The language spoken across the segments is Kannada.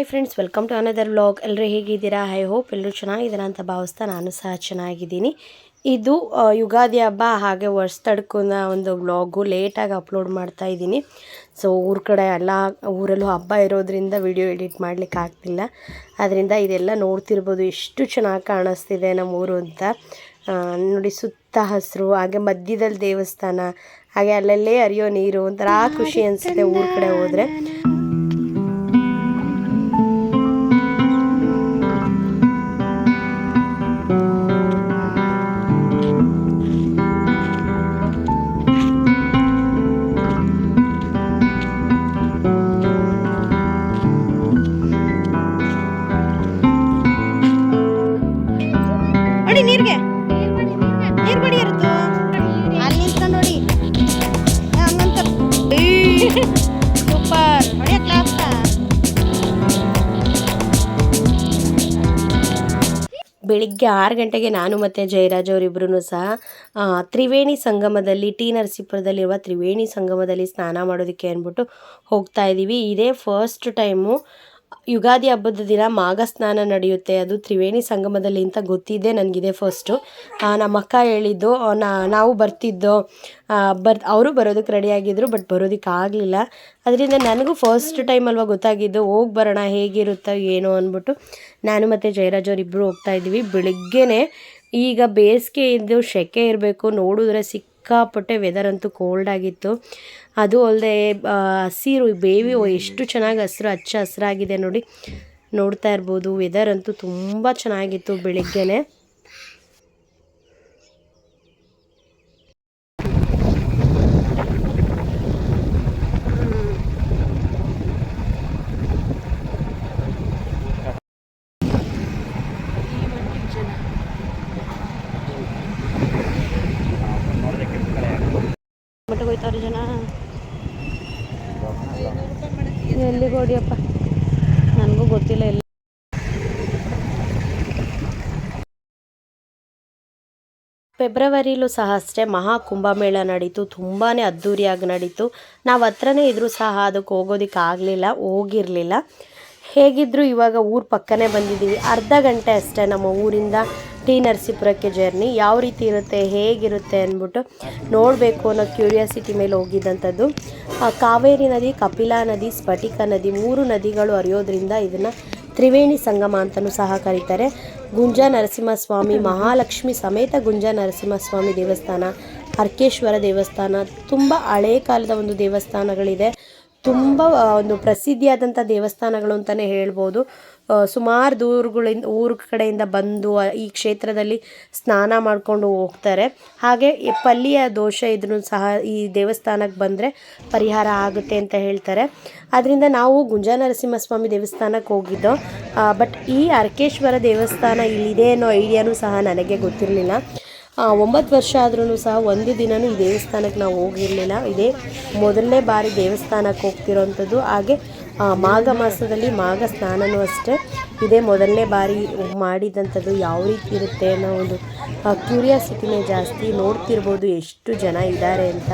Hi friends welcome to another vlog ಎಲ್ಲರೂ ಹೇಗಿದ್ದೀರಾ? ಐ ಹೋಪ್ ಎಲ್ಲರೂ ಚೆನ್ನಾಗಿದ್ದೀರಾ ಅಂತ ಭಾವಿಸ್ತಾ ನಾನು ಸಹ ಚೆನ್ನಾಗಿದ್ದೀನಿ. ಇದು ಯುಗಾದಿ ಹಬ್ಬ ಹಾಗೆ ವರ್ಷ ತಡ್ಕೊಂಡ ಒಂದು ವ್ಲಾಗು ಲೇಟಾಗಿ ಅಪ್ಲೋಡ್ ಮಾಡ್ತಾ ಇದ್ದೀನಿ. ಸೊ ಊರ ಕಡೆ ಎಲ್ಲ ಊರಲ್ಲೂ ಹಬ್ಬ ಇರೋದ್ರಿಂದ ವಿಡಿಯೋ ಎಡಿಟ್ ಮಾಡ್ಲಿಕ್ಕೆ ಆಗ್ತಿಲ್ಲ. ಅದರಿಂದ ಇದೆಲ್ಲ ನೋಡ್ತಿರ್ಬೋದು ಎಷ್ಟು ಚೆನ್ನಾಗಿ ಕಾಣಿಸ್ತಿದೆ ನಮ್ಮ ಊರು ಅಂತ ನೋಡಿ ಸುತ್ತ ಹಸಿರು ಹಾಗೆ ಮಧ್ಯದಲ್ಲಿ ದೇವಸ್ಥಾನ ಹಾಗೆ ಅಲ್ಲಲ್ಲೇ ಹರಿಯೋ ನೀರು ಒಂಥರ ಖುಷಿ ಅನಿಸುತ್ತೆ ಊರ ಕಡೆ ಹೋದರೆ. ಬೆಳಿಗ್ಗೆ ಆರು ಗಂಟೆಗೆ ನಾನು ಮತ್ತು ಜಯರಾಜ್ ಅವರಿಬ್ಬರೂ ಸಹ ತ್ರಿವೇಣಿ ಸಂಗಮದಲ್ಲಿ, ಟಿ ನರಸೀಪುರದಲ್ಲಿರುವ ತ್ರಿವೇಣಿ ಸಂಗಮದಲ್ಲಿ ಸ್ನಾನ ಮಾಡೋದಕ್ಕೆ ಅಂದ್ಬಿಟ್ಟು ಹೋಗ್ತಾ ಇದ್ದೀವಿ ಇದೇ ಫಸ್ಟ್ ಟೈಮು ಯುಗಾದಿ ಹಬ್ಬದ ದಿನ ಮಾಘ ಸ್ನಾನ ನಡೆಯುತ್ತೆ. ಅದು ತ್ರಿವೇಣಿ ಸಂಗಮದಲ್ಲಿ ಅಂತ ಗೊತ್ತಿದ್ದೇ ನನಗಿದೆ ಫಸ್ಟು ನಮ್ಮ ಅಕ್ಕ ಹೇಳಿದ್ದು ನಾವು ಬರ್ತಿದ್ದೋ ಬರ್, ಅವರು ಬರೋದಕ್ಕೆ ರೆಡಿಯಾಗಿದ್ದರು ಬಟ್ ಬರೋದಕ್ಕೆ ಆಗಲಿಲ್ಲ. ಅದರಿಂದ ನನಗೂ ಫಸ್ಟ್ ಟೈಮ್ ಅಲ್ವಾ ಗೊತ್ತಾಗಿದ್ದು, ಹೋಗಿ ಬರೋಣ, ಹೇಗಿರುತ್ತೋ ಏನೋ ಅಂದ್ಬಿಟ್ಟು ನಾನು ಮತ್ತು ಜಯರಾಜ್ ಅವರಿಬ್ಬರು ಹೋಗ್ತಾ ಇದ್ದೀವಿ ಬೆಳಿಗ್ಗೆನೇ ಈಗ ಬೇಸಿಗೆ ಇದ್ದು ಸೆಕೆ ಇರಬೇಕು, ನೋಡಿದ್ರೆ ಸಿಕ್ಕಾಪಟ್ಟೆ ವೆದರ್ ಅಂತೂ ಕೋಲ್ಡ್ ಆಗಿತ್ತು. ಅದು ಅಲ್ಲದೆ ಹಸಿರು ಬೇವಿ ಎಷ್ಟು ಚೆನ್ನಾಗಿ ಹಸಿರು, ಹಚ್ಚ ಹಸಿರಾಗಿದೆ ನೋಡಿ. ನೋಡ್ತಾ ಇರ್ಬೋದು ವೆದರ್ ಅಂತೂ ತುಂಬ ಚೆನ್ನಾಗಿತ್ತು ಬೆಳಿಗ್ಗೆನೆ ಮಟ್ಟ ಹೋಯ್ತಾವ್ರಿ ಜನ ಎಲ್ಲಿಗೆ ಹೊಡಿಯಪ್ಪ ನನಗೂ ಗೊತ್ತಿಲ್ಲ ಎಲ್ಲಿ ಫೆಬ್ರವರಿಲೂ ಸಹ ಅಷ್ಟೇ ಮಹಾ ಕುಂಭಮೇಳ ನಡೀತು ತುಂಬಾ ಅದ್ಧೂರಿಯಾಗಿ ನಡೀತು. ನಾವು ಹತ್ರನೇ ಇದ್ರೂ ಸಹ ಅದಕ್ಕೆ ಹೋಗೋದಕ್ಕೆ ಆಗಲಿಲ್ಲ, ಹೋಗಿರಲಿಲ್ಲ. ಹೇಗಿದ್ದರೂ ಇವಾಗ ಊರು ಪಕ್ಕನೇ ಬಂದಿದ್ದೀವಿ ಅರ್ಧ ಗಂಟೆ ಅಷ್ಟೇ ನಮ್ಮ ಊರಿಂದ ಟಿ ನರಸೀಪುರಕ್ಕೆ ಜರ್ನಿ. ಯಾವ ರೀತಿ ಇರುತ್ತೆ, ಹೇಗಿರುತ್ತೆ ಅಂದ್ಬಿಟ್ಟು ನೋಡಬೇಕು ಅನ್ನೋ ಕ್ಯೂರಿಯಾಸಿಟಿ ಮೇಲೆ ಹೋಗಿದ್ದಂಥದ್ದು. ಕಾವೇರಿ ನದಿ, ಕಪಿಲಾ ನದಿ, ಸ್ಫಟಿಕ ನದಿ ಮೂರು ನದಿಗಳು ಹರಿಯೋದ್ರಿಂದ ಇದನ್ನು ತ್ರಿವೇಣಿ ಸಂಗಮ ಅಂತಲೂ ಸಹ ಕರೀತಾರೆ. ಗುಂಜಾ ನರಸಿಂಹಸ್ವಾಮಿ, ಮಹಾಲಕ್ಷ್ಮಿ ಸಮೇತ ಗುಂಜಾ ನರಸಿಂಹಸ್ವಾಮಿ ದೇವಸ್ಥಾನ ಅರ್ಕೇಶ್ವರ ದೇವಸ್ಥಾನ, ತುಂಬ ಹಳೇ ಕಾಲದ ಒಂದು ದೇವಸ್ಥಾನಗಳಿದೆ. ತುಂಬ ಒಂದು ಪ್ರಸಿದ್ಧಿಯಾದಂಥ ದೇವಸ್ಥಾನಗಳು ಅಂತಲೇ ಹೇಳ್ಬೋದು. ಸುಮಾರು ದೂರುಗಳಿಂದ, ಊರು ಕಡೆಯಿಂದ ಬಂದು ಈ ಕ್ಷೇತ್ರದಲ್ಲಿ ಸ್ನಾನ ಮಾಡಿಕೊಂಡು ಹೋಗ್ತಾರೆ. ಹಾಗೆ ಪಲ್ಲಿಯ ದೋಷ ಇದ್ರೂ ಸಹ ಈ ದೇವಸ್ಥಾನಕ್ಕೆ ಬಂದರೆ ಪರಿಹಾರ ಆಗುತ್ತೆ ಅಂತ ಹೇಳ್ತಾರೆ. ಅದರಿಂದ ನಾವು ಗುಂಜಾ ನರಸಿಂಹಸ್ವಾಮಿ ದೇವಸ್ಥಾನಕ್ಕೆ ಹೋಗಿದ್ದೋ ಬಟ್ ಈ ಅರ್ಕೇಶ್ವರ ದೇವಸ್ಥಾನ ಇಲ್ಲಿದೆ ಅನ್ನೋ ಐಡಿಯಾನೂ ಸಹ ನನಗೆ ಗೊತ್ತಿರಲಿಲ್ಲ. ಒಂಬತ್ತು ವರ್ಷ ಆದ್ರೂ ಸಹ ಒಂದು ದಿನವೂ ಈ ದೇವಸ್ಥಾನಕ್ಕೆ ನಾವು ಹೋಗಿರಲಿಲ್ಲ. ಇದೇ ಮೊದಲನೇ ಬಾರಿ ದೇವಸ್ಥಾನಕ್ಕೆ ಹೋಗ್ತಿರೋವಂಥದ್ದು ಹಾಗೆ ಮಾಘ ಮಾಸದಲ್ಲಿ ಮಾಘ ಸ್ನಾನನೂ ಅಷ್ಟೇ. ಇದೇ ಮೊದಲನೇ ಬಾರಿ ಮಾಡಿದಂಥದ್ದು ಯಾವ ರೀತಿ ಇರುತ್ತೆ ಅನ್ನೋ ಒಂದು ಕ್ಯೂರಿಯಾಸಿಟಿನೇ ಜಾಸ್ತಿ ನೋಡ್ತಿರ್ಬೋದು ಎಷ್ಟು ಜನ ಇದ್ದಾರೆ ಅಂತ.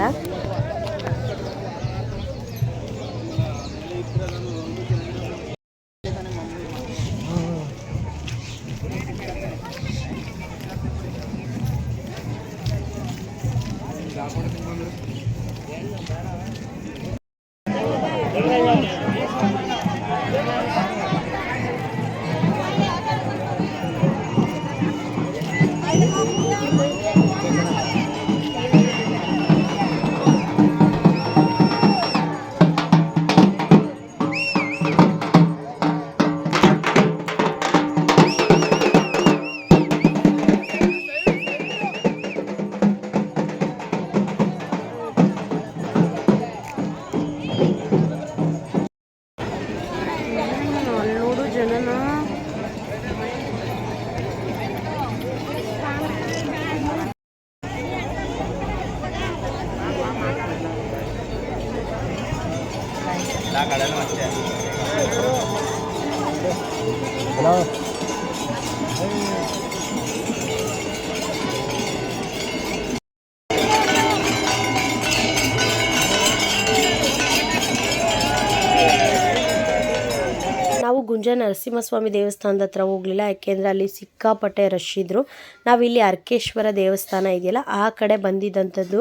ನರಸಿಂಹಸ್ವಾಮಿ ದೇವಸ್ಥಾನದ ಹತ್ರ ಹೋಗಲಿಲ್ಲ, ಯಾಕೆಂದರೆ ಅಲ್ಲಿ ಸಿಕ್ಕಾಪಟ್ಟೆ ರಶ್ ಇದ್ದರು ನಾವಿಲ್ಲಿ ಅರ್ಕೇಶ್ವರ ದೇವಸ್ಥಾನ ಇದೆಯಲ್ಲ, ಆ ಕಡೆ ಬಂದಿದ್ದಂಥದ್ದು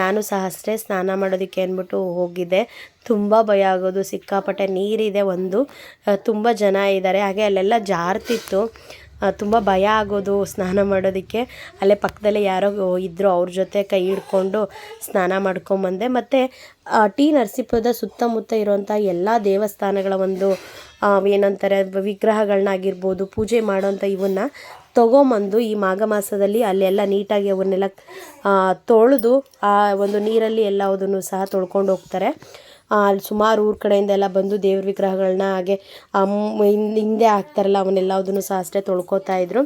ನಾನು ಸಹ ಅಷ್ಟೇ ಸ್ನಾನ ಮಾಡೋದಕ್ಕೆ ಅಂದ್ಬಿಟ್ಟು ಹೋಗಿದ್ದೆ. ತುಂಬ ಭಯ ಆಗೋದು, ಸಿಕ್ಕಾಪಟ್ಟೆ ನೀರಿದೆ ಒಂದು. ತುಂಬ ಜನ ಇದ್ದಾರೆ, ಹಾಗೆ ಅಲ್ಲೆಲ್ಲ ಜಾರ್ತಿತ್ತು. ತುಂಬ ಭಯ ಆಗೋದು ಸ್ನಾನ ಮಾಡೋದಕ್ಕೆ. ಅಲ್ಲೇ ಪಕ್ಕದಲ್ಲೇ ಯಾರೋ ಇದ್ದರು ಅವ್ರ ಜೊತೆ ಕೈ ಹಿಡ್ಕೊಂಡು ಸ್ನಾನ ಮಾಡ್ಕೊಂಬಂದೆ. ಮತ್ತು ಟಿ ನರಸೀಪುರದ ಸುತ್ತಮುತ್ತ ಇರುವಂಥ ಎಲ್ಲ ದೇವಸ್ಥಾನಗಳ ಒಂದು ಏನಂತಾರೆ ವಿಗ್ರಹಗಳನ್ನಾಗಿರ್ಬೋದು ಪೂಜೆ ಮಾಡೋಂಥ ಇವನ್ನ ತೊಗೊಂಬಂದು ಈ ಮಾಘ ಮಾಸದಲ್ಲಿ ಅಲ್ಲೆಲ್ಲ ನೀಟಾಗಿ ಅವನ್ನೆಲ್ಲ ತೊಳೆದು ಆ ಒಂದು ನೀರಲ್ಲಿ ಎಲ್ಲವುದನ್ನು ಸಹ ತೊಳ್ಕೊಂಡು ಹೋಗ್ತಾರೆ. ಅಲ್ಲಿ ಸುಮಾರು ಊರ ಕಡೆಯಿಂದ ಎಲ್ಲ ಬಂದು ದೇವ್ರ ವಿಗ್ರಹಗಳನ್ನ ಹಾಗೆ ಅಮ್ಮ ಹಿಂದೆ ಹಾಕ್ತಾರಲ್ಲ ಅವನ್ನೆಲ್ಲದನ್ನು ಸಹ ಅಷ್ಟೇ ತೊಳ್ಕೊತಾ ಇದ್ರು.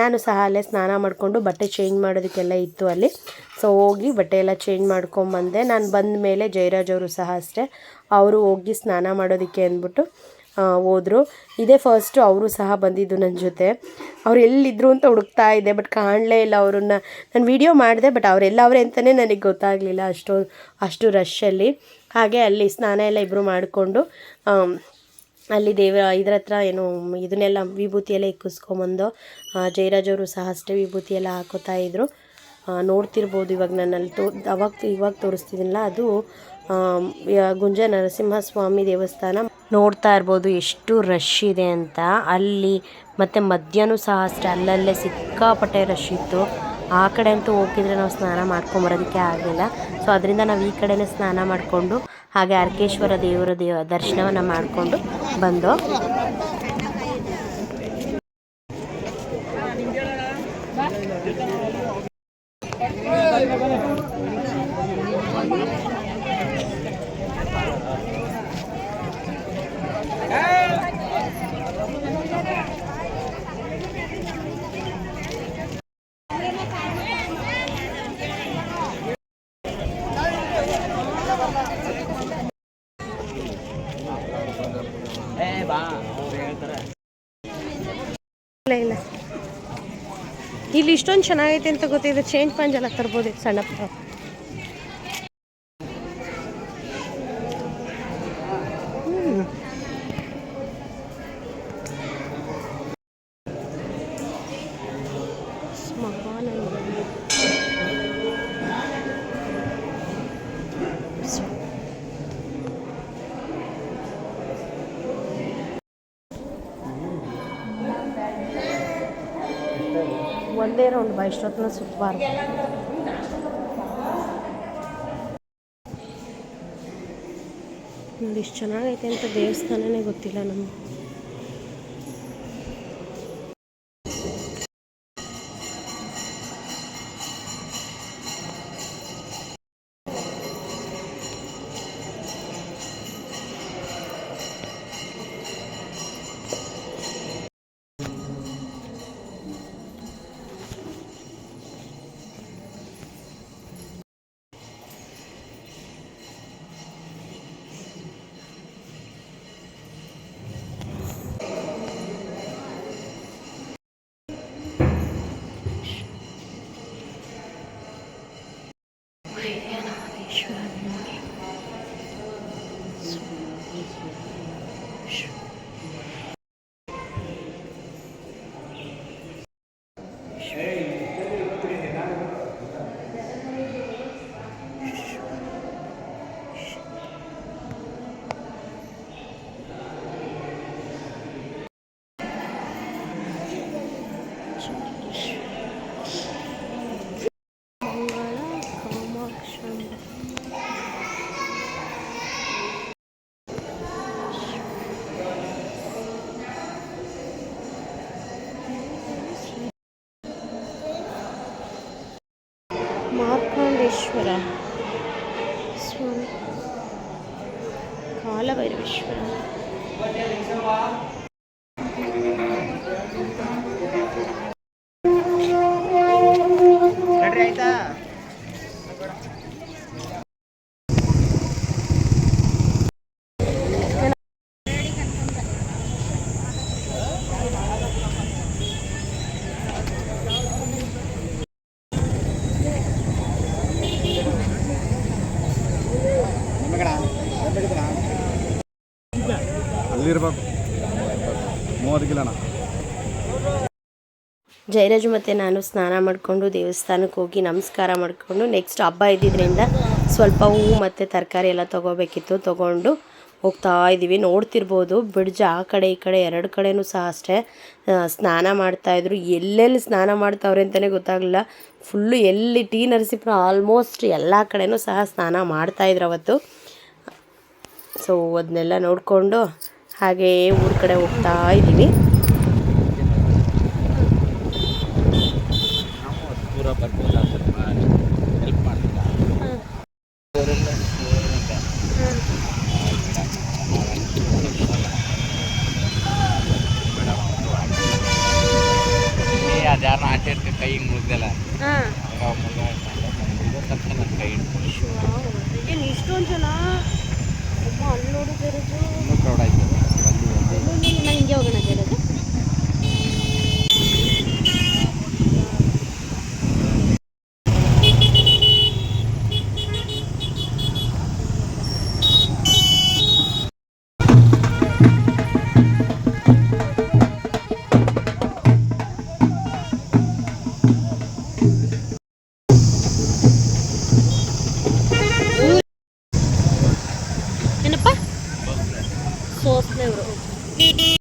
ನಾನು ಸಹ ಅಲ್ಲೇ ಸ್ನಾನ ಮಾಡಿಕೊಂಡು ಬಟ್ಟೆ ಚೇಂಜ್ ಮಾಡೋದಕ್ಕೆಲ್ಲ ಇತ್ತು ಅಲ್ಲಿ. ಸೊ ಹೋಗಿ ಬಟ್ಟೆ ಎಲ್ಲ ಚೇಂಜ್ ಮಾಡ್ಕೊಂಬಂದೆ. ನಾನು ಬಂದ ಮೇಲೆ ಜಯರಾಜ್ ಅವರು ಸಹ ಅಷ್ಟೇ. ಅವರು ಹೋಗಿ ಸ್ನಾನ ಮಾಡೋದಕ್ಕೆ ಅಂದ್ಬಿಟ್ಟು ಹೋದ್ರು. ಇದೇ ಫಸ್ಟು ಅವರು ಸಹ ಬಂದಿದ್ದು ನನ್ನ ಜೊತೆ. ಅವ್ರು ಎಲ್ಲಿದ್ರು ಅಂತ ಹುಡುಕ್ತಾ ಇದ್ದೆ ಬಟ್ ಕಾಣಲೇ ಇಲ್ಲ ಅವ್ರನ್ನ. ನಾನು ವಿಡಿಯೋ ಮಾಡಿದೆ ಬಟ್ ಅವರೆಲ್ಲ ಅವರೇ ಅಂತಲೇ ನನಗೆ ಗೊತ್ತಾಗಲಿಲ್ಲ ಅಷ್ಟು ಅಷ್ಟು ರಶ್ಶಲ್ಲಿ ಹಾಗೆ ಅಲ್ಲಿ ಸ್ನಾನ ಎಲ್ಲ ಇಬ್ಬರು ಮಾಡಿಕೊಂಡು ಅಲ್ಲಿ ದೇವ ಇದ್ರ ಹತ್ರ ಏನು ಇದನ್ನೆಲ್ಲ ವಿಭೂತಿ ಎಲ್ಲ ಇಕ್ಕಿಸ್ಕೊಂಬಂದು ಜಯರಾಜ್ ಅವರು ಸಹ ಅಷ್ಟೇ ವಿಭೂತಿ ಎಲ್ಲ ಹಾಕೋತಾ ಇದ್ರು. ಆ, ನೋಡ್ತಿರ್ಬೋದು ಇವಾಗ ನಾನು ಅಲ್ಲಿ ತೋ ಅವಾಗ ಇವಾಗ ತೋರಿಸ್ತಿದ್ದೀನಲ್ಲ ಅದು ಗುಂಜ ನರಸಿಂಹಸ್ವಾಮಿ ದೇವಸ್ಥಾನ. ನೋಡ್ತಾ ಇರ್ಬೋದು ಎಷ್ಟು ರಶ್ ಇದೆ ಅಂತ. ಅಲ್ಲಿ ಮತ್ತು ಮಧ್ಯಾಹ್ನ ಸಹ ಅಷ್ಟೇ, ಅಲ್ಲಲ್ಲೇ ಸಿಕ್ಕಾಪಟ್ಟೆ ರಶ್ ಇತ್ತು. ಆ ಕಡೆ ಅಂತೂ ಹೋಗಿದ್ರೆ ನಾವು ಸ್ನಾನ ಮಾಡ್ಕೊಂಬರೋದಕ್ಕೆ ಆಗಲಿಲ್ಲ. ಸೊ ಅದರಿಂದ ನಾವು ಈ ಕಡೆನೇ ಸ್ನಾನ ಮಾಡಿಕೊಂಡು, ಹಾಗೆ ಅರ್ಕೇಶ್ವರ ದೇವರ ದೇವ ದರ್ಶನವನ್ನು ಮಾಡಿಕೊಂಡು ಬಂದು ಇಲ್ಲ ಇಲ್ಲ ಇಲ್ಲಿ ಇಷ್ಟೊಂದು ಚೆನ್ನಾಗೈತೆ ಅಂತ ಗೊತ್ತಿದೆ ಚೇಂಜ್ ಪಂಜ್ ಎಲ್ಲ ತರ್ಬೋದು ಸಣ್ಣ ಪುಟ್ಟ ಒಂದೇ ರೌಂಡ್ ಬಾ ಇಷ್ಟೊತ್ತಿನ ಸುತ್ತಬಾರ್ದು ಇಷ್ಟು ಚೆನ್ನಾಗೈತೆ ಅಂತ ದೇವಸ್ಥಾನನೇ ಗೊತ್ತಿಲ್ಲ ನಮಗೆ. ಜಯರಾಜು ಮತ್ತು ನಾನು ಸ್ನಾನ ಮಾಡಿಕೊಂಡು ದೇವಸ್ಥಾನಕ್ಕೆ ಹೋಗಿ ನಮಸ್ಕಾರ ಮಾಡಿಕೊಂಡು ನೆಕ್ಸ್ಟ್ ಹಬ್ಬ ಇದ್ದಿದ್ದರಿಂದ ಸ್ವಲ್ಪ ಹೂವು ಮತ್ತು ತರಕಾರಿ ಎಲ್ಲ ತೊಗೋಬೇಕಿತ್ತು. ತೊಗೊಂಡು ಹೋಗ್ತಾ ಇದ್ದೀವಿ. ನೋಡ್ತಿರ್ಬೋದು ಬ್ರಿಡ್ಜ್ ಆ ಕಡೆ ಈ ಕಡೆ ಎರಡು ಕಡೆನೂ ಸಹ ಅಷ್ಟೇ. ಸ್ನಾನ ಮಾಡ್ತಾಯಿದ್ರು ಎಲ್ಲೆಲ್ಲಿ ಸ್ನಾನ ಮಾಡ್ತಾವ್ರೆ ಅಂತಲೇ ಗೊತ್ತಾಗಲಿಲ್ಲ. ಫುಲ್ಲು ಎಲ್ಲಿ ಟೀ ನರಸೀಪುರ ಆಲ್ಮೋಸ್ಟ್ ಎಲ್ಲ ಕಡೆನೂ ಸಹ ಸ್ನಾನ ಮಾಡ್ತಾಯಿದ್ರು ಅವತ್ತು. ಸೊ ಅದನ್ನೆಲ್ಲ ನೋಡಿಕೊಂಡು ಹಾಗೇ ಊರ ಕಡೆ ಹೋಗ್ತಾ ಇದ್ದೀವಿ. ಕೈ ಹಿಂಗೆ ಮುಗ್ದಲ್ಲ ತಕ್ಷಣ ನನ್ನ ಕೈ ಹಿಡ್ಕೊಂಡು ಏನು ಇಷ್ಟೊಂದು ಜನ? ಒಬ್ಬ ಅಲ್ಲಿ ನೋಡಿದ್ರೆ ಇನ್ನೂ ಕ್ರೌಡ್ ಆಯ್ತು ನಾನು ಹಿಂಗೆ. ಹೋಗೋಣ So slow.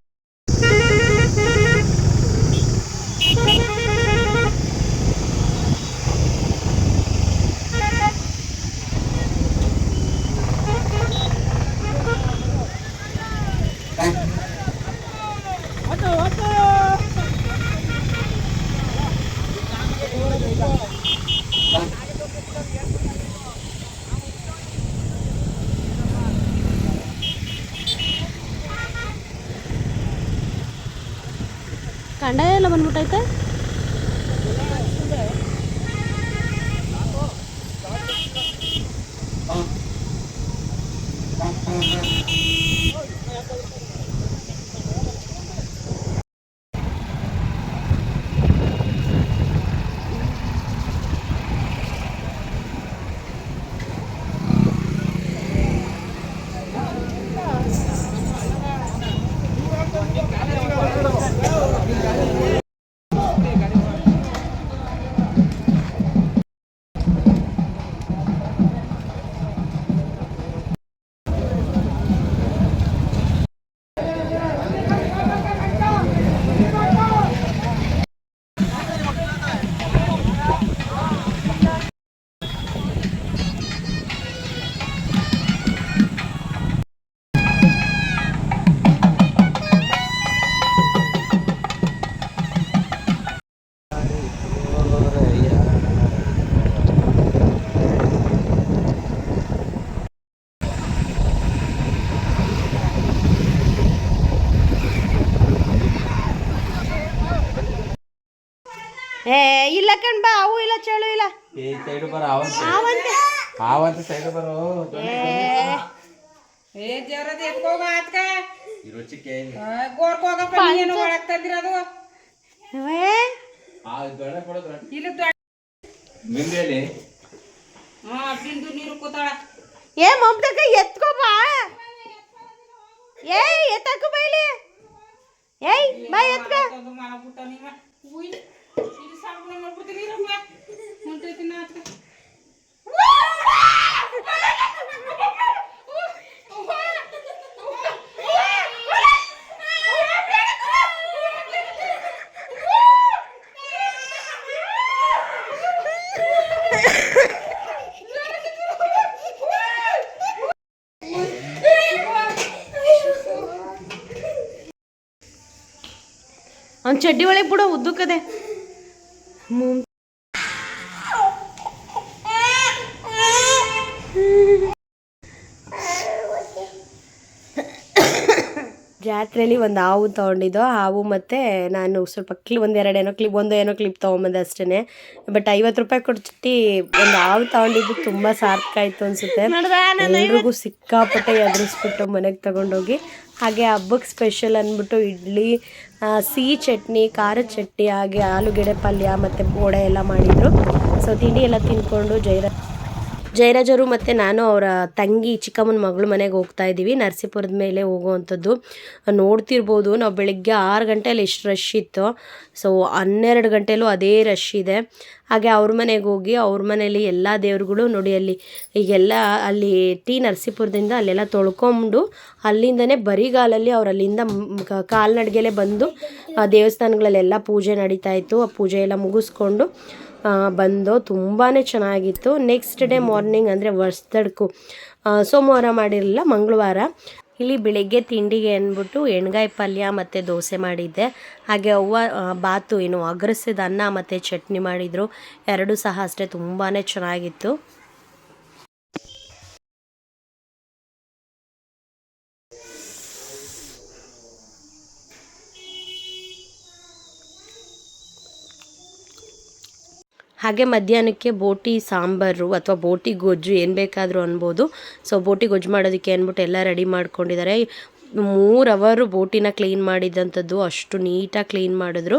ಈ ಸೈಡ್ ಬರೋ ಅವಂತೆ ಆವಂತ. ಸೈಡು ಬರೋ. ಏ. ಏ ಎತ್ಕೋಗ ಆತ್ಕ. ಈ ರುಚಿಕೆ ಗೋರ್ಕ್ ಒಳಗ್ ತಂದಿರೋದು ಆ ದೊಣ್ಣೆ ಕೊಡೋದು ಇಲ್ಲಿ ದೊಡ್ಡ ನಿಂದೇಲಿ ಹಾ ಬಿಂದು ನೀರು ಕೂತಾಳ. ಏ ಮಮತಕ್ಕ ಎತ್ಕೋ ಬಾ. ಏ ಎತ್ತಕ್ಕ ಬೈಲಿ ಏಯ್ ಬಾ ಎತ್ಕ. ಮಾಡಬಿಟ್ಟ ನೀವ. ಇದು ಸಾಬೂನ ಮಾಡ್ಬಿಡ್ತೀನಿ ಇರಪ್ಪ. ಅವ್ನ ಚಡ್ಡಿ ಒಳಗೆ ಬಿಡು ಉದ್ದಕ್ಕದೆ. ಮುಮ್ ಜಾತ್ರೆಯಲ್ಲಿ ಒಂದು ಹಾವು ತೊಗೊಂಡಿದ್ದು. ಹಾವು ಮತ್ತು ನಾನು ಸ್ವಲ್ಪ ಕ್ಲಿ ಒಂದೆರಡು ಏನೋ ಕ್ಲಿಪ್ ಒಂದು ಏನೋ ಕ್ಲಿಪ್ ತೊಗೊಂಬಂದೆ ಅಷ್ಟೇ ಬಟ್ ಐವತ್ತು ರೂಪಾಯಿ ಕೊಟ್ಟು ಒಂದು ಹಾವು ತೊಗೊಂಡಿದ್ದು ತುಂಬ ಸಾರ್ಥಕ ಆಯಿತು ಅನಿಸುತ್ತೆ. ಎಲ್ರಿಗೂ ಸಿಕ್ಕಾಪಟ್ಟೆ ಎದುರಿಸ್ಬಿಟ್ಟು ಮನೆಗೆ ತಗೊಂಡೋಗಿ. ಹಾಗೆ ಹಬ್ಬಕ್ಕೆ ಸ್ಪೆಷಲ್ ಅಂದ್ಬಿಟ್ಟು ಇಡ್ಲಿ ಸಿಹಿ ಚಟ್ನಿ ಖಾರದ ಚಟ್ನಿ ಹಾಗೆ ಆಲೂಗೆಡ್ಡೆ ಪಲ್ಯ ಮತ್ತು ಬೋಡೆ ಎಲ್ಲ ಮಾಡಿದರು. ಸೊ ತಿಂಡಿ ಎಲ್ಲ ತಿಂದ್ಕೊಂಡು ಜೈರ ಜಯರಾಜರು ಮತ್ತು ನಾನು ಅವರ ತಂಗಿ ಚಿಕ್ಕಮ್ಮನ ಮಗಳ ಮನೆಗೆ ಹೋಗ್ತಾ ಇದ್ದೀವಿ. ನರಸೀಪುರದ ಮೇಲೆ ಹೋಗುವಂಥದ್ದು ನೋಡ್ತಿರ್ಬೋದು. ನಾವು ಬೆಳಗ್ಗೆ ಆರು ಗಂಟೆಯಲ್ಲಿ ಎಷ್ಟು ರಶ್ ಇತ್ತು ಸೊ ಹನ್ನೆರಡು ಗಂಟೆಲೂ ಅದೇ ರಶ್ ಇದೆ. ಹಾಗೆ ಅವ್ರ ಮನೆಗೆ ಹೋಗಿ ಅವ್ರ ಮನೇಲಿ ಎಲ್ಲ ದೇವ್ರುಗಳು ನೋಡಿ ಅಲ್ಲಿ ಈಗೆಲ್ಲ ಅಲ್ಲಿ ಟಿ ನರಸೀಪುರದಿಂದ ಅಲ್ಲೆಲ್ಲ ತೊಳ್ಕೊಂಡು ಅಲ್ಲಿಂದನೇ ಬರಿಗಾಲಲ್ಲಿ ಅವ್ರು ಅಲ್ಲಿಂದ ಕಾಲ್ನಡಿಗೆಲೆ ಬಂದು ದೇವಸ್ಥಾನಗಳಲ್ಲೆಲ್ಲ ಪೂಜೆ ನಡೀತಾ ಇತ್ತು. ಆ ಪೂಜೆ ಎಲ್ಲ ಮುಗಿಸ್ಕೊಂಡು ಬಂದು ತುಂಬಾ ಚೆನ್ನಾಗಿತ್ತು. ನೆಕ್ಸ್ಟ್ ಡೇ ಮಾರ್ನಿಂಗ್ ಅಂದರೆ ವರ್ಷದಡ್ಕು. ಸೋಮವಾರ ಮಾಡಿರಲಿಲ್ಲ, ಮಂಗಳವಾರ. ಇಲ್ಲಿ ಬೆಳಿಗ್ಗೆ ತಿಂಡಿಗೆ ಅಂದ್ಬಿಟ್ಟು ಎಣ್ಗಾಯಿ ಪಲ್ಯ ಮತ್ತು ದೋಸೆ ಮಾಡಿದ್ದೆ. ಹಾಗೆ ಅವ್ವ ಬಾತು, ಏನು ಅಗ್ರಸಿದ ಅನ್ನ ಮತ್ತು ಚಟ್ನಿ ಮಾಡಿದರು. ಎರಡೂ ಸಹ ಅಷ್ಟೇ ತುಂಬಾ ಚೆನ್ನಾಗಿತ್ತು. ಹಾಗೆ ಮಧ್ಯಾಹ್ನಕ್ಕೆ ಬೋಟಿ ಸಾಂಬಾರು ಅಥವಾ ಬೋಟಿ ಗೊಜ್ಜು ಏನು ಬೇಕಾದರೂ ಅನ್ಬೋದು. ಸೊ ಬೋಟಿ ಗೊಜ್ಜು ಮಾಡೋದಕ್ಕೆ ಅಂದ್ಬಿಟ್ಟು ಎಲ್ಲ ರೆಡಿ ಮಾಡ್ಕೊಂಡಿದ್ದಾರೆ. ಮೂರು ಅವರು ಬೋಟಿನ ಕ್ಲೀನ್ ಮಾಡಿದ್ದಂಥದ್ದು ಅಷ್ಟು ನೀಟಾಗಿ ಕ್ಲೀನ್ ಮಾಡಿದ್ರು.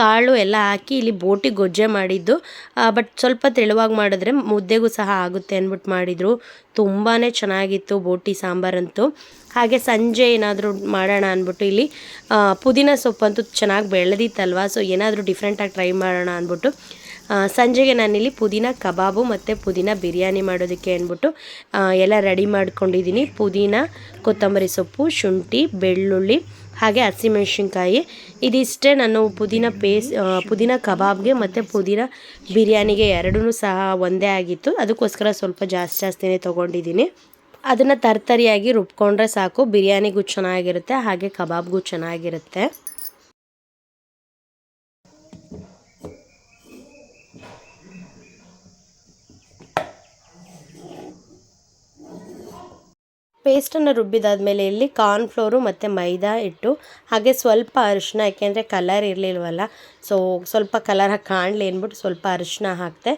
ಕಾಳು ಎಲ್ಲ ಹಾಕಿ ಇಲ್ಲಿ ಬೋಟಿ ಗೊಜ್ಜೆ ಮಾಡಿದ್ದು. ಬಟ್ ಸ್ವಲ್ಪ ತೆಳುವಾಗಿ ಮಾಡಿದ್ರೆ ಮುದ್ದೆಗೂ ಸಹ ಆಗುತ್ತೆ ಅಂದ್ಬಿಟ್ಟು ಮಾಡಿದರು. ತುಂಬಾ ಚೆನ್ನಾಗಿತ್ತು ಬೋಟಿ ಸಾಂಬಾರಂತೂ. ಹಾಗೆ ಸಂಜೆ ಏನಾದರೂ ಮಾಡೋಣ ಅಂದ್ಬಿಟ್ಟು ಇಲ್ಲಿ ಪುದೀನ ಸೊಪ್ಪಂತೂ ಚೆನ್ನಾಗಿ ಬೆಳೆದಿತ್ತಲ್ವ? ಸೊ ಏನಾದರೂ ಡಿಫ್ರೆಂಟಾಗಿ ಟ್ರೈ ಮಾಡೋಣ ಅಂದ್ಬಿಟ್ಟು ಸಂಜೆಗೆ ನಾನಿಲ್ಲಿ ಪುದೀನ ಕಬಾಬು ಮತ್ತು ಪುದೀನ ಬಿರಿಯಾನಿ ಮಾಡೋದಕ್ಕೆ ಅಂದ್ಬಿಟ್ಟು ಎಲ್ಲ ರೆಡಿ ಮಾಡ್ಕೊಂಡಿದ್ದೀನಿ. ಪುದೀನ, ಕೊತ್ತಂಬರಿ ಸೊಪ್ಪು, ಶುಂಠಿ, ಬೆಳ್ಳುಳ್ಳಿ, ಹಾಗೆ ಹಸಿಮೆಣ್ಸಿನ್ಕಾಯಿ. ಇದಿಷ್ಟೇ ನಾನು ಪುದೀನ ಪೇಸ್ಟ್ ಪುದೀನ ಕಬಾಬ್ಗೆ ಮತ್ತು ಪುದೀನ ಬಿರಿಯಾನಿಗೆ ಎರಡೂ ಸಹ ಒಂದೇ ಆಗಿತ್ತು. ಅದಕ್ಕೋಸ್ಕರ ಸ್ವಲ್ಪ ಜಾಸ್ತಿ ಜಾಸ್ತಿನೇ ತೊಗೊಂಡಿದ್ದೀನಿ. ಅದನ್ನು ತರ್ತರಿಯಾಗಿ ರುಬ್ಕೊಂಡ್ರೆ ಸಾಕು. ಬಿರಿಯಾನಿಗೂ ಚೆನ್ನಾಗಿರುತ್ತೆ, ಹಾಗೆ ಕಬಾಬ್ಗೂ ಚೆನ್ನಾಗಿರುತ್ತೆ. ಪೇಸ್ಟನ್ನು ರುಬ್ಬಿದಾದ್ಮೇಲೆ ಇಲ್ಲಿ ಕಾರ್ನ್ಫ್ಲೋರು ಮತ್ತು ಮೈದಾ ಇಟ್ಟು ಹಾಗೆ ಸ್ವಲ್ಪ ಅರಿಶಿನ ಯಾಕೆಂದರೆ ಕಲರ್ ಇರಲಿಲ್ವಲ್ಲ ಸೊ ಸ್ವಲ್ಪ ಕಲರ್ ಕಾಣಲಿ ಅಂದ್ಬಿಟ್ಟು ಸ್ವಲ್ಪ ಅರಿಶಿನ ಹಾಕಿದೆ.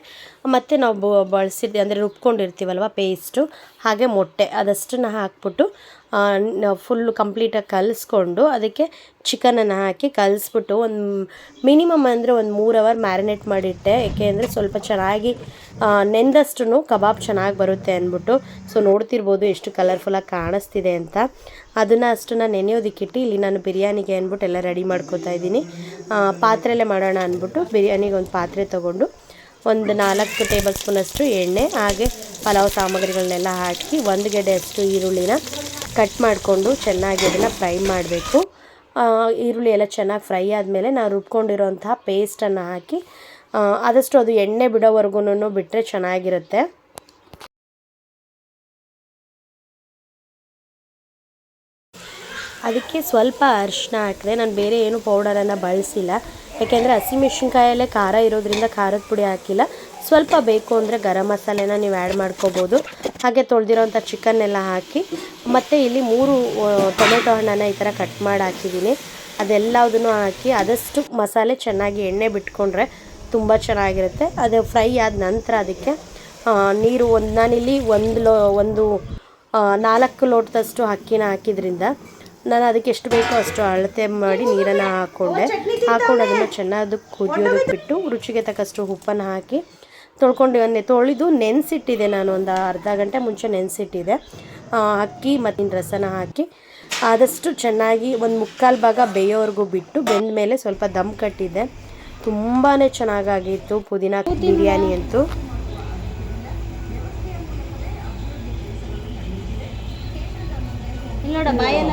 ಮತ್ತು ನಾವು ಬಳಸಿದ್ದು ಅಂದರೆ ರುಬ್ಕೊಂಡಿರ್ತೀವಲ್ವ ಪೇಸ್ಟು ಹಾಗೆ ಮೊಟ್ಟೆ ಅದಷ್ಟನ್ನು ಹಾಕ್ಬಿಟ್ಟು ಫುಲ್ಲು ಕಂಪ್ಲೀಟಾಗಿ ಕಲಿಸ್ಕೊಂಡು ಅದಕ್ಕೆ ಚಿಕನನ್ನು ಹಾಕಿ ಕಲಿಸ್ಬಿಟ್ಟು ಒಂದು ಮಿನಿಮಮ್ ಅಂದರೆ ಒಂದು ಮೂರು ಅವರ್ ಮ್ಯಾರಿನೇಟ್ ಮಾಡಿಟ್ಟೆ. ಯಾಕೆ ಏಕೆಂದರೆ ಸ್ವಲ್ಪ ಚೆನ್ನಾಗಿ ನೆಂದಷ್ಟು ಕಬಾಬ್ ಚೆನ್ನಾಗಿ ಬರುತ್ತೆ ಅಂದ್ಬಿಟ್ಟು. ಸೊ ನೋಡ್ತಿರ್ಬೋದು ಎಷ್ಟು ಕಲರ್ಫುಲ್ಲಾಗಿ ಕಾಣಿಸ್ತಿದೆ ಅಂತ. ಅದನ್ನು ಅಷ್ಟನ್ನು ನೆನೆಯೋದಕ್ಕಿಟ್ಟು ಇಲ್ಲಿ ನಾನು ಬಿರಿಯಾನಿಗೆ ಅಂದ್ಬಿಟ್ಟು ಎಲ್ಲ ರೆಡಿ ಮಾಡ್ಕೊತಾ ಇದ್ದೀನಿ. ಆ, ಪಾತ್ರೆಯಲ್ಲೇ ಮಾಡೋಣ ಅಂದ್ಬಿಟ್ಟು ಬಿರಿಯಾನಿಗೆ ಒಂದು ಪಾತ್ರೆ ತೊಗೊಂಡು ಒಂದು ನಾಲ್ಕು ಟೇಬಲ್ ಸ್ಪೂನಷ್ಟು ಎಣ್ಣೆ ಹಾಗೆ ಪಲಾವ್ ಸಾಮಗ್ರಿಗಳನ್ನೆಲ್ಲ ಹಾಕಿ ಒಂದು ಗೆಡ್ಡೆಯಷ್ಟು ಈರುಳ್ಳಿನ ಕಟ್ ಮಾಡಿಕೊಂಡು ಚೆನ್ನಾಗಿ ಅದನ್ನು ಫ್ರೈ ಮಾಡಬೇಕು. ಈರುಳ್ಳಿ ಎಲ್ಲ ಚೆನ್ನಾಗಿ ಫ್ರೈ ಆದಮೇಲೆ ನಾವು ರುಬ್ಕೊಂಡಿರೋಂತಹ ಪೇಸ್ಟನ್ನು ಹಾಕಿ ಆದಷ್ಟು ಅದು ಎಣ್ಣೆ ಬಿಡೋವರೆಗೂ ಬಿಟ್ಟರೆ ಚೆನ್ನಾಗಿರುತ್ತೆ. ಅದಕ್ಕೆ ಸ್ವಲ್ಪ ಅರಿಶಿನ ಹಾಕಿದೆ. ನಾನು ಬೇರೆ ಏನು ಪೌಡರನ್ನು ಬಳಸಿಲ್ಲ. ಯಾಕೆಂದರೆ ಹಸಿಮೆಣ್ಸಿನ್ಕಾಯಲ್ಲೇ ಖಾರ ಇರೋದ್ರಿಂದ ಖಾರದ ಪುಡಿ ಹಾಕಿಲ್ಲ. ಸ್ವಲ್ಪ ಬೇಕು ಅಂದರೆ ಗರಂ ಮಸಾಲೆನ ನೀವು ಆ್ಯಡ್ ಮಾಡ್ಕೋಬೋದು. ಹಾಗೆ ತೊಳೆದಿರೋಂಥ ಚಿಕನ್ನೆಲ್ಲ ಹಾಕಿ, ಮತ್ತು ಇಲ್ಲಿ ಮೂರು ಟೊಮೆಟೊ ಹಣ್ಣನ್ನು ಈ ಥರ ಕಟ್ ಮಾಡಿ ಹಾಕಿದ್ದೀನಿ ಅದೆಲ್ಲದನ್ನು ಹಾಕಿ ಆದಷ್ಟು ಮಸಾಲೆ ಚೆನ್ನಾಗಿ ಎಣ್ಣೆ ಬಿಟ್ಕೊಂಡ್ರೆ ತುಂಬ ಚೆನ್ನಾಗಿರುತ್ತೆ. ಅದು ಫ್ರೈ ಆದ ನಂತರ ಅದಕ್ಕೆ ನೀರು ಒಂದು ನಾನಿಲ್ಲಿ ಒಂದು ಲೋ, ಒಂದು ನಾಲ್ಕು ಲೋಟದಷ್ಟು ಅಕ್ಕಿನ ಹಾಕಿದ್ರಿಂದ ನಾನು ಅದಕ್ಕೆ ಎಷ್ಟು ಬೇಕೋ ಅಷ್ಟು ಅಳತೆ ಮಾಡಿ ನೀರನ್ನು ಹಾಕ್ಕೊಂಡೆ. ಹಾಕ್ಕೊಂಡು ಅದನ್ನು ಚೆನ್ನಾಗಿ ಕುದಿಯೋದಕ್ಕೆ ಬಿಟ್ಟು ರುಚಿಗೆ ತಕ್ಕಷ್ಟು ಉಪ್ಪನ್ನು ಹಾಕಿ ತೊಳ್ಕೊಂಡು ಒಂದೇ ತೊಳೆದು ನೆನೆಸಿಟ್ಟಿದೆ ನಾನು ಒಂದು ಅರ್ಧ ಗಂಟೆ ಮುಂಚೆ ನೆನೆಸಿಟ್ಟಿದೆ ಅಕ್ಕಿ ಮತ್ತಿನ ರಸನ ಹಾಕಿ ಆದಷ್ಟು ಚೆನ್ನಾಗಿ ಒಂದು ಮುಕ್ಕಾಲು ಭಾಗ ಬೇಯೋವರೆಗೂ ಬಿಟ್ಟು ಬೆಂದ ಮೇಲೆ ಸ್ವಲ್ಪ ದಮ್ ಕಟ್ಟಿದ್ದೆ. ತುಂಬಾ ಚೆನ್ನಾಗಾಗಿತ್ತು ಪುದೀನ ಬಿರಿಯಾನಿ ಅಂತೂ. ನೋಡ. ಬಾಯೆಲ್ಲ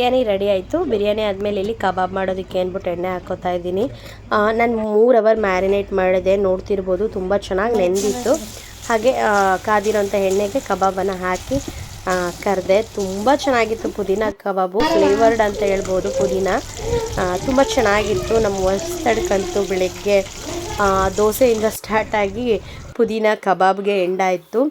ಬಿರಿಯಾನಿ ರೆಡಿ ಆಯಿತು. ಬಿರಿಯಾನಿ ಆದಮೇಲೆ ಇಲ್ಲಿ ಕಬಾಬ್ ಮಾಡೋದಕ್ಕೆ ಅಂದ್ಬಿಟ್ಟು ಎಣ್ಣೆ ಹಾಕೋತಾ ಇದ್ದೀನಿ. ನಾನು ಮೂರು ಅವರ್ ಮ್ಯಾರಿನೇಟ್ ಮಾಡಿದೆ, ನೋಡ್ತಿರ್ಬೋದು, ತುಂಬ ಚೆನ್ನಾಗಿ ನೆಂದಿತ್ತು. ಹಾಗೆ ಕಾದಿರೋಂಥ ಎಣ್ಣೆಗೆ ಕಬಾಬನ್ನು ಹಾಕಿ ಕರೆದೆ. ತುಂಬ ಚೆನ್ನಾಗಿತ್ತು ಪುದೀನ ಕಬಾಬು, ಫ್ಲೇವರ್ಡ್ ಅಂತ ಹೇಳ್ಬೋದು ಪುದೀನ. ತುಂಬ ಚೆನ್ನಾಗಿತ್ತು. ನಮ್ಮ ಹೊಸ್ತಡ್ಕಂತೂ ಬೆಳಗ್ಗೆ ದೋಸೆಯಿಂದ ಸ್ಟಾರ್ಟ್ ಆಗಿ ಪುದೀನ ಕಬಾಬ್ಗೆ ಎಂಡ್ ಆಯಿತು.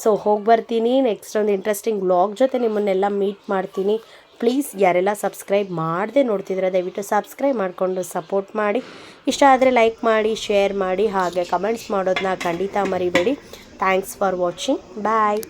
ಸೊ ಹೋಗಿ ಬರ್ತೀನಿ. ನೆಕ್ಸ್ಟ್ ಒಂದು ಇಂಟ್ರೆಸ್ಟಿಂಗ್ ಬ್ಲಾಗ್ ಜೊತೆ ನಿಮ್ಮನ್ನೆಲ್ಲ ಮೀಟ್ ಮಾಡ್ತೀನಿ. ಪ್ಲೀಸ್ ಯಾರೆಲ್ಲ ಸಬ್ಸ್ಕ್ರೈಬ್ ಮಾಡದೆ ನೋಡ್ತಿದ್ರೆ ದಯವಿಟ್ಟು ಸಬ್ಸ್ಕ್ರೈಬ್ ಮಾಡಿಕೊಂಡು ಸಪೋರ್ಟ್ ಮಾಡಿ. ಇಷ್ಟ ಆದರೆ ಲೈಕ್ ಮಾಡಿ, ಶೇರ್ ಮಾಡಿ, ಹಾಗೆ ಕಮೆಂಟ್ಸ್ ಮಾಡೋದನ್ನ ಖಂಡಿತ ಮರಿಬೇಡಿ. Thanks for watching. ಬಾಯ್.